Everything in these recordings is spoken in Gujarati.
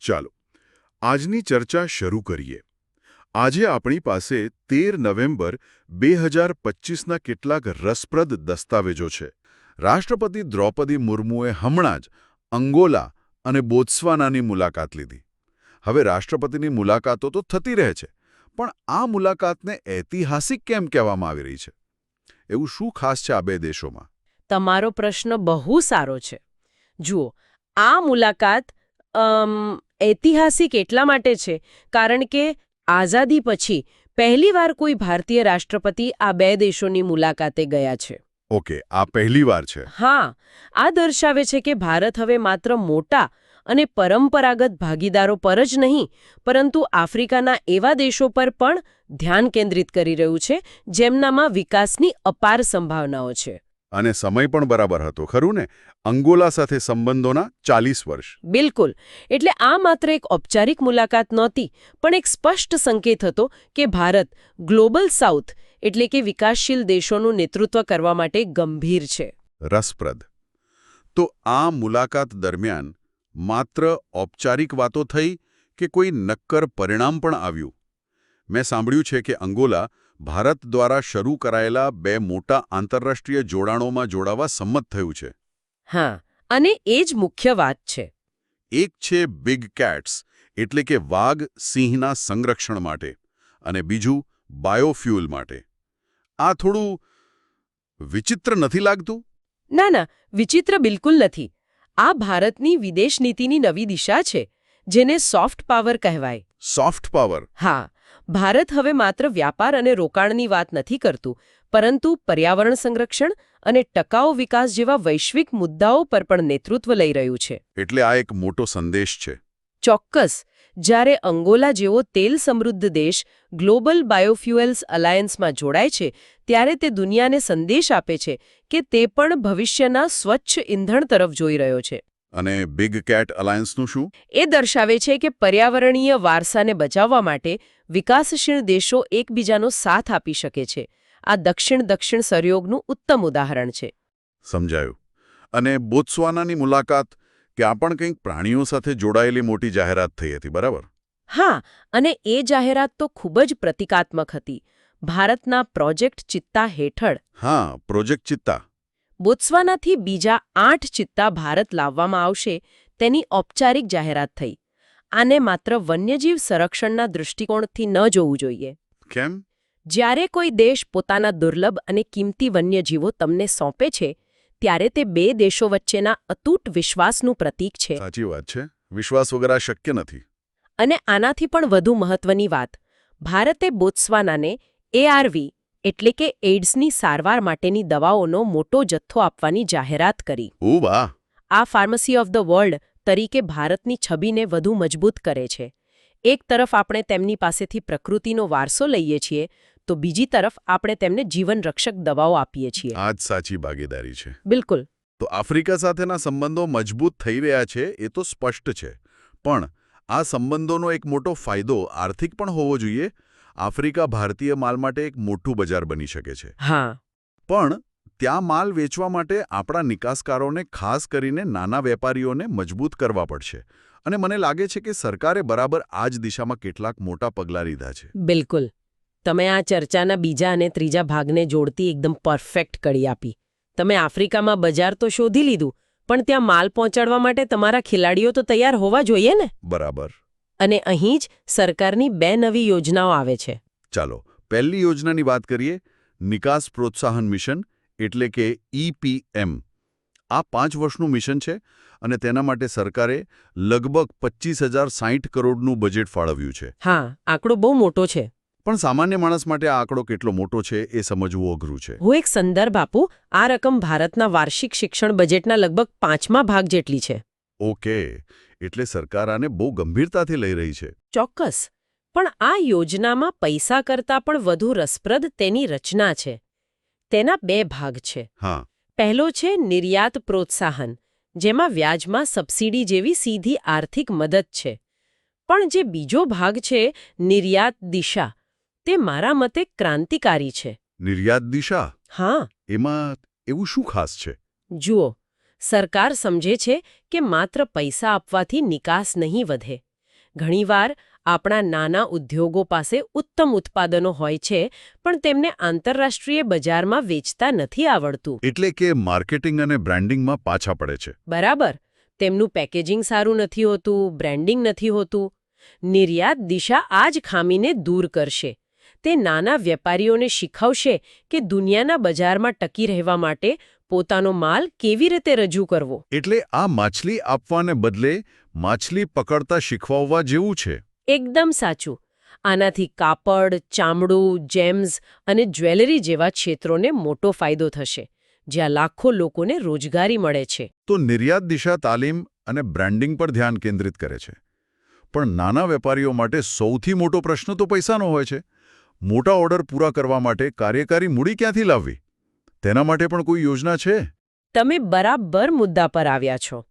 ચાલો, આજની ચર્ચા શરૂ કરીએ. આજે આપણી પાસે તેર નવેમ્બર બે હજાર પચીસના કેટલાક રસપ્રદ દસ્તાવેજો છે. રાષ્ટ્રપતિ દ્રૌપદી મુર્મુએ હમણાં જ અંગોલા અને બોત્સવાનાની મુલાકાત લીધી. હવે રાષ્ટ્રપતિની મુલાકાતો તો થતી રહે છે, પણ આ મુલાકાતને ઐતિહાસિક કેમ કહેવામાં આવી રહી છે? એવું શું ખાસ છે આ બે દેશોમાં? તમારો પ્રશ્ન બહુ સારો છે. જુઓ, આ મુલાકાત ઐતિહાસિક એટલા માટે છે કારણ કે આઝાદી પછી પહેલીવાર કોઈ ભારતીય રાષ્ટ્રપતિ આ બે દેશોની મુલાકાતે ગયા છે. ઓકે આ પહેલીવાર છે. હા આ દર્શાવે છે કે ભારત હવે માત્ર મોટા અને પરંપરાગત ભાગીદારો પર જ નહીં પરંતુ આફ્રિકાના એવા દેશો પર પણ ધ્યાન કેન્દ્રિત કરી રહ્યું છે જેમનામાં વિકાસની અપાર સંભાવનાઓ છે. અને સમય પણ બરાબર હતો ખરું ને? અંગોલા સાથે સંબંધોના ચાલીસ વર્ષ. બિલકુલ. એટલે આ માત્ર એક ઔપચારિક મુલાકાત નહોતી પણ એક સ્પષ્ટ સંકેત હતો કે ભારત ગ્લોબલ સાઉથ એટલે કે વિકાસશીલ દેશોનું નેતૃત્વ કરવા માટે ગંભીર છે. રસપ્રદ. તો આ મુલાકાત દરમિયાન માત્ર ઔપચારિક વાતો થઈ કે કોઈ નક્કર પરિણામ પણ આવ્યું? મેં સાંભળ્યું છે કે અંગોલા ભારત દ્વારા શરૂ કરાયેલા બે મોટા આંતરરાષ્ટ્રીય જોડાણોમાં જોડાવા સંમત થયું છે. હા અને એ જ મુખ્ય વાત છે. એક છે બિગ કેટ્સ એટલે કે વાઘ સિંહના સંરક્ષણ માટે અને બીજું બાયોફ્યુલ માટે. આ થોડું વિચિત્ર નથી લાગતું? ના ના વિચિત્ર બિલકુલ નથી. આ ભારતની વિદેશ નીતિની નવી દિશા છે જેને સોફ્ટ પાવર કહેવાય. સોફ્ટ પાવર હા. ભારત હવે માત્ર વ્યાપાર અને રોકાણની વાત નથી કરતું પરંતુ પર્યાવરણ સંરક્ષણ અને ટકાઉ વિકાસ જેવા વૈશ્વિક મુદ્દાઓ પર પણ નેતૃત્વ લઈ રહ્યું છે. એટલે આ એક મોટો સંદેશ છે. ચોક્કસ જ્યારે અંગોલા જેવો તેલ સમૃદ્ધ દેશ ગ્લોબલ બાયોફ્યુએલ્સ અલાયન્સમાં જોડાય છે ત્યારે તે દુનિયાને સંદેશ આપે છે કે તે પણ ભવિષ્યના સ્વચ્છ ઇંધણ તરફ જોઈ રહ્યો છે. અને બિગ કેટ અલાયન્સનું શું? એ દર્શાવે છે કે પર્યાવરણીય વારસાને બચાવવા માટે વિકાસશીલ દેશો એકબીજાનો સાથ આપી શકે છે. આ દક્ષિણ દક્ષિણ સહયોગનું ઉત્તમ ઉદાહરણ છે. સમજાયું. અને બોત્સવાનાની મુલાકાત કે આ પણ કંઈક પ્રાણીઓ સાથે જોડાયેલી મોટી જાહેરાત થઈ હતી બરાબર? હા અને એ જાહેરાત તો ખૂબ જ પ્રતિકાત્મક હતી. ભારતના પ્રોજેક્ટ ચિત્તા હેઠળ હા પ્રોજેક્ટ ચિત્તા. બોત્સવાનાથી બીજા આઠ ચિત્તા ભારત લાવવામાં આવશે તેની ઔપચારિક જાહેરાત થઈ. આને માત્ર વન્યજીવ સંરક્ષણના દૃષ્ટિકોણથી ન જોવું જોઈએ. કેમ? જ્યારે કોઈ દેશ પોતાના દુર્લભ અને કિંમતી વન્યજીવો તમને સોંપે છે ત્યારે તે બે દેશો વચ્ચેના અતૂટ વિશ્વાસનું પ્રતીક છે. સાચી વાત છે. વિશ્વાસ વગર આ શક્ય નથી. અને આનાથી પણ વધુ મહત્વની વાત. ભારતે બોત્સવાનાને એઆરવી એટલે કે એઇડ્સની સારવાર માટેની દવાઓનો મોટો જથ્થો આપવાની જાહેરાત કરી. આ ફાર્મસી ઓફ ધ વર્લ્ડ તરીકે ભારતની છબીને વધુ મજબૂત કરે છે. એક તરફ આપણે તેમની પાસેથી પ્રકૃતિનો વારસો લઈએ છીએ તો બીજી તરફ આપણે તેમને જીવનરક્ષક દવાઓ આપીએ છીએ. આ જ સાચી ભાગીદારી છે. બિલકુલ. તો આફ્રિકા સાથેના સંબંધો મજબૂત થઈ રહ્યા છે એ તો સ્પષ્ટ છે. પણ આ સંબંધોનો એક મોટો ફાયદો આર્થિક પણ હોવો જોઈએ. આફ્રિકા ભારતીય માલ માટે એક મોટું બજાર બની શકે છે. હા. પણ ત્યાં માલ વેચવા માટે આપણા નિકાસકારોને ખાસ કરીને નાના વેપારીઓને મજબૂત કરવા પડશે. અને મને લાગે છે કે સરકારે બરાબર આ જ દિશામાં કેટલાક મોટા પગલાં લીધા છે. બિલકુલ. તમે આ ચર્ચાના બીજા અને ત્રીજા ભાગને જોડતી એકદમ પરફેક્ટ કડી આપી. તમે આફ્રિકામાં બજાર તો શોધી લીધું પણ ત્યાં માલ પહોંચાડવા માટે તમારા ખેલાડીઓ તો તૈયાર હોવા જોઈએ ને? બરાબર. અને અહીં જ સરકારની બે નવી યોજનાઓ આવે છે. ચાલો પહેલી યોજનાની વાત કરીએ. નિકાસ પ્રોત્સાહન મિશન એટલે કે ઈપીએમ આ પાંચ વર્ષનું મિશન છે અને તેના માટે સરકારે લગભગ પચીસ હજાર સાહીઠ કરોડનું બજેટ ફાળવ્યું છે. હા આંકડો બહુ મોટો છે. પણ સામાન્ય માણસ માટે આ આંકડો કેટલો મોટો છે એ સમજવું અઘરું છે. હું એક સંદર્ભ આપું આ રકમ ભારતના વાર્ષિક શિક્ષણ બજેટના લગભગ પાંચમા ભાગ જેટલી છે. ઓકે એટલે સરકાર આને બહુ ગંભીરતાથી લઈ રહી છે. ચોક્કસ પણ આ યોજનામાં પૈસા કરતાં પણ વધુ રસપ્રદ તેની રચના છે. તેના બે ભાગ છે. હા. પહેલો છે નિર્યાત પ્રોત્સાહન જેમાં વ્યાજમાં સબસિડી જેવી સીધી આર્થિક મદદ છે. પણ જે બીજો ભાગ છે નિર્યાત દિશા તે મારા મતે ક્રાંતિકારી છે. નિર્યાત દિશા? હા. એમાં એવું શું ખાસ છે? જુઓ સરકાર સમજે છે કે માત્ર પૈસા આપવાથી નિકાસ નહીં વધે. ઘણીવાર આપણા નાના ઉદ્યોગો પાસે ઉત્તમ ઉત્પાદનો હોય છે પણ તેમને આંતરરાષ્ટ્રીય બજારમાં વેચતા નથી આવડતું. એટલે કે માર્કેટિંગ અને બ્રાન્ડિંગમાં પાછા પડે છે. બરાબર. તેમનું પેકેજિંગ સારું નથી હોતું બ્રાન્ડિંગ નથી હોતું. નિર્યાત દિશા આ જ ખામીને દૂર કરશે. તે નાના વેપારીઓને શીખવશે કે દુનિયાના બજારમાં ટકી રહેવા માટે પોતાનો માલ કેવી રીતે રજૂ કરવો. એટલે આ માછલી આપવાને બદલે માછલી પકડતા શીખવવા જેવું છે. એકદમ સાચું. આનાથી કાપડ ચામડું જેમ્સ અને જ્વેલરી જેવા ક્ષેત્રોને મોટો ફાયદો થશે જ્યાં લાખો લોકોને રોજગારી મળે છે. તો નિર્યાત દિશા તાલીમ અને બ્રાન્ડિંગ પર ધ્યાન કેન્દ્રિત કરે છે. પણ નાના વેપારીઓ માટે સૌથી મોટો પ્રશ્ન તો પૈસાનો હોય છે. મોટા ઓર્ડર પૂરા કરવા માટે કાર્યકારી મૂડી ક્યાંથી લાવવી? તેના માટે પણ કોઈ યોજના છે? તમે બરાબર મુદ્દા પર આવ્યા છો.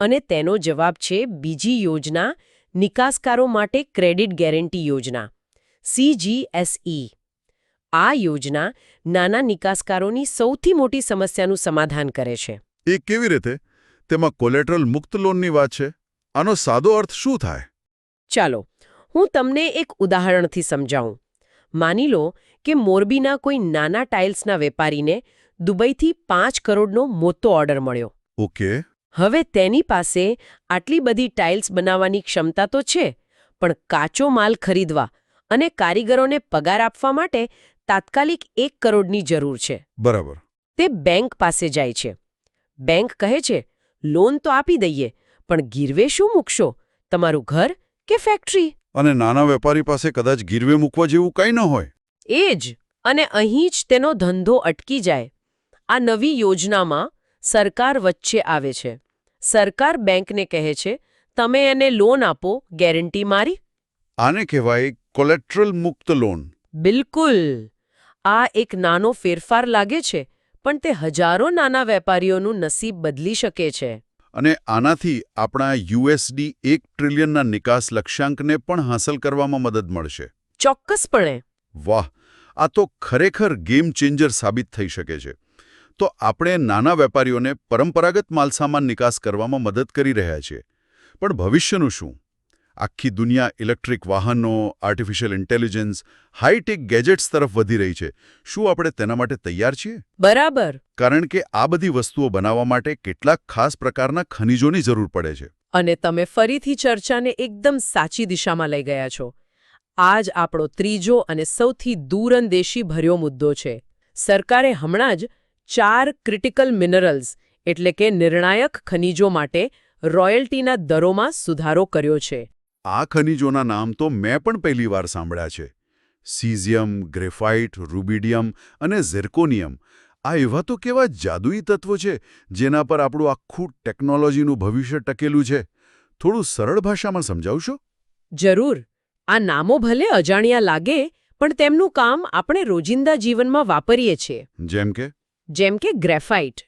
અને તેનો જવાબ છે બીજી યોજના નિકાસકારો માટે ક્રેડિટ ગેરંટી યોજના સીજીએસઈ આ યોજના નાના નિકાસકારોની સૌથી મોટી સમસ્યાનું સમાધાન કરે છે. એ કેવી રીતે? તેમાં કોલેટરલ મુક્ત લોનની વાત છે. આનો સાદો અર્થ શું થાય? ચાલો હું તમને એક ઉદાહરણથી સમજાવું. માની લો કે મોરબીના કોઈ નાના ટાઇલ્સના વેપારીને દુબઈથી પાંચ કરોડનો મોટો ઓર્ડર મળ્યો. ઓકે. હવે તેની પાસે આટલી બધી ટાઇલ્સ બનાવવાની ક્ષમતા તો છે પણ કાચો માલ ખરીદવા અને કારીગરોને પગાર આપવા માટે તાત્કાલિક એક કરોડની જરૂર છે. બરાબર. તે બેંક પાસે જાય છે. બેંક કહે છે લોન તો આપી દઈએ પણ ગીરવે શું મૂકશો તમારું ઘર કે ફેક્ટરી? અને નાના વેપારી પાસે કદાચ ગીરવે મૂકવા જેવું કંઈ ન હોય. એ જ અને અહીં જ તેનો ધંધો અટકી જાય. આ નવી યોજનામાં સરકાર વચ્ચે આવે છે. સરકાર બેંકને કહે છે તમે એને લોન આપો ગેરંટી મારી? આને કહેવાય કોલેટ્રલ મુક્ત લોન. બિલકુલ. આ એક નાનો ફેરફાર લાગે છે પણ તે હજારો નાના વેપારીઓનું નસીબ બદલી શકે છે. અને આનાથી આપણા યુએસડી એક ટ્રિલિયનના નિકાસ લક્ષ્યાંકને પણ હાંસલ કરવામાં મદદ મળશે. ચોક્કસપણે. વાહ! આ તો ખરેખર ગેમ ચેન્જર સાબિત થઈ શકે છે. તો આપણે નાના વેપારીઓને પરંપરાગત માલસામાન નિકાસ કરવામાં મદદ કરી રહ્યા છીએ પણ ભવિષ્યનું શું? આખી દુનિયા ઇલેક્ટ્રિક વાહનો આર્ટિફિશિયલ ઇન્ટેલિજન્સ હાઈટેક ગેજેટ્સ તરફ વધી રહી છે. શું આપણે તેના માટે તૈયાર છીએ? બરાબર. કારણ કે આ બધી વસ્તુઓ બનાવવા માટે કેટલાક ખાસ પ્રકારના ખનિજોની જરૂર પડે છે. અને તમે ફરીથી ચર્ચાને એકદમ સાચી દિશામાં લઈ ગયા છો. આ જ આપણો ત્રીજો અને સૌથી દૂરંદેશી ભર્યો મુદ્દો છે. સરકારે હમણાં જ ચાર ક્રિટિકલ મિનરલ્સ એટલે કે નિર્ણાયક ખનિજો માટે રોયલ્ટીના દરોમાં સુધારો કર્યો છે. આ ખનિજોના નામ તો મેં પણ પહેલીવાર સાંભળ્યા છે. સીઝિયમ ગ્રેફાઇટ રૂબિડિયમ અને ઝેર્કોનિયમ. આ એવા તો કેવા જાદુઈ તત્વો છે જેના પર આપણું આખું ટેકનોલોજીનું ભવિષ્ય ટકેલું છે. થોડું સરળ ભાષામાં સમજાવશો? જરૂર. આ નામો ભલે અજાણ્યા લાગે પણ તેમનું કામ આપણે રોજિંદા જીવનમાં વાપરીએ છીએ. જેમ કે? જેમ કે ગ્રેફાઇટ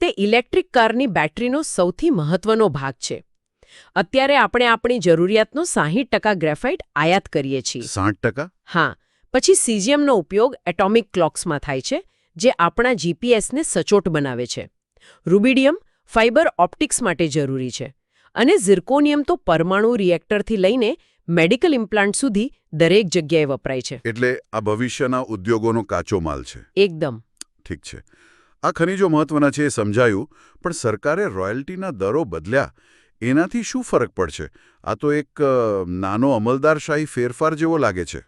તે ઇલેક્ટ્રિક કારની બેટરીનો સૌથી મહત્વનો ભાગ છે. અત્યારે આપણે આપણી જરૂરિયાતનો સાહીઠ ટકા ગ્રેફાઇટ આયાત કરીએ છીએ. સાઠ ટકા? હા પછી સીઝિયમનો ઉપયોગ એટોમિક ક્લોક્સમાં થાય છે જે આપણા જીપીએસને સચોટ બનાવે છે. રૂબિડિયમ ફાઇબર ઓપ્ટિક્સ માટે જરૂરી છે અને ઝિર્કોનિયમ તો પરમાણુ રિએક્ટરથી લઈને મેડિકલ ઇમ્પ્લાન્ટ સુધી દરેક જગ્યાએ વપરાય છે. એટલે આ ભવિષ્યના ઉદ્યોગોનો કાચો માલ છે. એકદમ. ઠીક છે. આ ખનીજો મહત્વના છે એ સમજાયું પણ સરકારે રોયલ્ટીના દરો બદલ્યા. એનાથી શું ફરક પડશે? આ તો એક નાનો અમલદારશાહી ફેરફાર જેવો લાગે છે.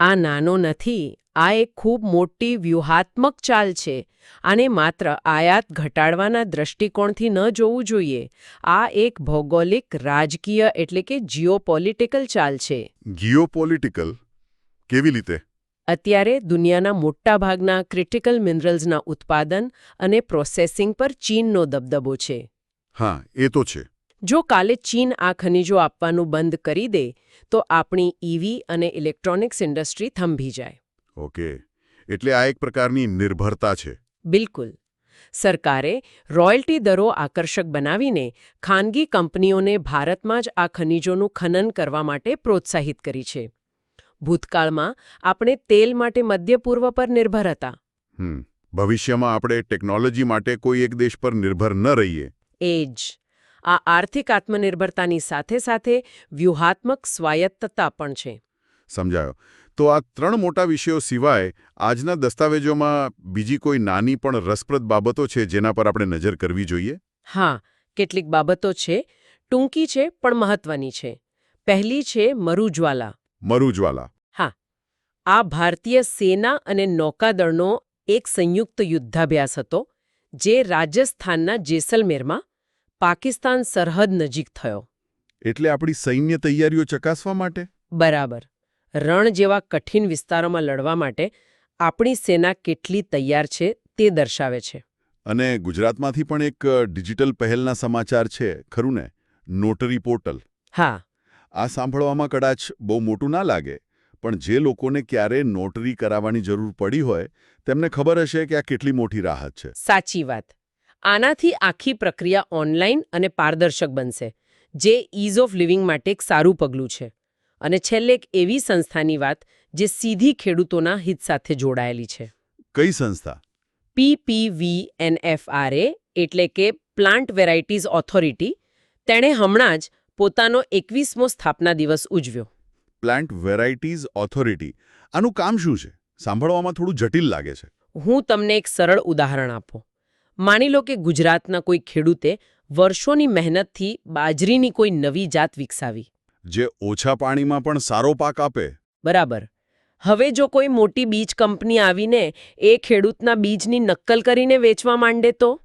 આ નાનો નથી આ એક ખૂબ મોટી વ્યૂહાત્મક ચાલ છે. આને માત્ર આયાત ઘટાડવાના દૃષ્ટિકોણથી ન જોવું જોઈએ. આ એક ભૌગોલિક રાજકીય એટલે કે જીઓપોલિટિકલ ચાલ છે. જીઓપોલિટિકલ? કેવી રીતે? અત્યારે દુનિયાના મોટાભાગના ક્રિટિકલ મિનરલ્સના ઉત્પાદન અને પ્રોસેસિંગ પર ચીનનો દબદબો છે. હા એ તો છે. જો કાલે ચીન આ ખનિજો આપવાનું બંધ કરી દે તો આપણી ઈવી અને ઇલેક્ટ્રોનિક્સ ઇન્ડસ્ટ્રી થંભી જાય. ઓકે. એટલે આ એક પ્રકારની નિર્ભરતા છે. બિલકુલ. સરકારે રોયલ્ટી દરો આકર્ષક બનાવીને ખાનગી કંપનીઓને ભારતમાં જ આ ખનિજોનું ખનન કરવા માટે પ્રોત્સાહિત કરી છે. ભૂતકાળમાં આપણે તેલ માટે મધ્ય પૂર્વ પર નિર્ભર હતા. હમ ભવિષ્યમાં આપણે ટેકનોલોજી માટે કોઈ એક દેશ પર નિર્ભર ન રહીએ. એ જ. આ આર્થિક આત્મનિર્ભરતાની સાથે સાથે વ્યૂહાત્મક સ્વાયત્તતા પણ છે. સમજાયો. તો આ ત્રણ મોટા વિષયો સિવાય આજના દસ્તાવેજોમાં બીજી કોઈ નાની પણ રસપ્રદ બાબતો છે જેના પર આપણે નજર કરવી જોઈએ? હા કેટલીક બાબતો છે. ટૂંકી છે પણ મહત્વની છે. પહેલી છે મરુજ્વાલા. મરુજવાલા. આ ભારતીય સેના અને નૌકાદળનો એક સંયુક્ત યુદ્ધાભ્યાસ હતો જે રાજસ્થાનના જેસલમેરમાં પાકિસ્તાન સરહદ નજીક થયો. એટલે આપણી સૈન્ય તૈયારીઓ ચકાસવા માટે? બરાબર. રણ જેવા કઠિન વિસ્તારોમાં લડવા માટે આપણી સેના કેટલી તૈયાર છે તે દર્શાવે છે. અને ગુજરાતમાંથી પણ એક ડિજિટલ પહેલના સમાચાર છે ખરું ને? Notary portal. હા. આ સાંભળવામાં કદાચ બહુ મોટું ના લાગે. પણ જે લોકોને ક્યારે નોટરી કરાવવાની જરૂર પડી હોય તેમને ખબર હશે કે આ કેટલી મોટી રાહત છે. સાચી વાત. આનાથી આખી પ્રક્રિયા ઓનલાઈન અને પારદર્શક બનશે જે ઇઝ ઓફ લિવિંગ માટે એક સારું પગલું છે. અને છેલ્લે એક એવી સંસ્થાની વાત જે સીધી ખેડૂતોના હિત સાથે જોડાયેલી છે. કઈ સંસ્થા? પીપીવીએનએફઆરએ એટલે કે પ્લાન્ટ વેરાઇટીઝ ઓથોરિટી તેણે હમણાં જ પોતાનો એકવીસમો સ્થાપના દિવસ ઉજવ્યો. Plant varieties authority. આનું કામ શું છે? સાંભળવામાં થોડું જટિલ લાગે છે. હું તમને એક સરળ ઉદાહરણ આપો. માની લો કે ગુજરાતના કોઈ ખેડૂતે વર્ષોની મહેનતથી બાજરીની કોઈ નવી જાત વિકસાવી. જે ઓછા પાણીમાં પણ સારો પાક આપે. બરાબર. હવે જો કોઈ મોટી બીજ કંપની આવીને એ ખેડૂતના બીજની નક્કલ કરીને વેચવા માંડે તો?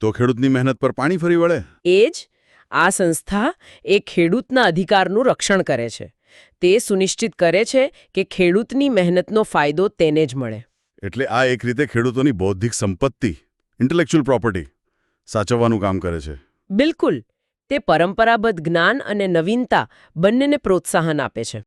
તો ખેડૂતની મહેનત પર પાણી ફરી વળે. એ જ. આ સંસ્થા એ ખેડૂતના અધિકારનું રક્ષણ કરે છે. તે સુનિશ્ચિત કરે છે કે ખેડૂતની મહેનતનો ફાયદો તેને જ મળે. એટલે આ એક રીતે ખેડૂતોની બૌદ્ધિક સંપત્તિ ઇન્ટેલેક્ચ્યુઅલ પ્રોપર્ટી સાચવવાનું કામ કરે છે. બિલકુલ. તે પરંપરાગત જ્ઞાન અને નવીનતા બંનેને પ્રોત્સાહન આપે છે.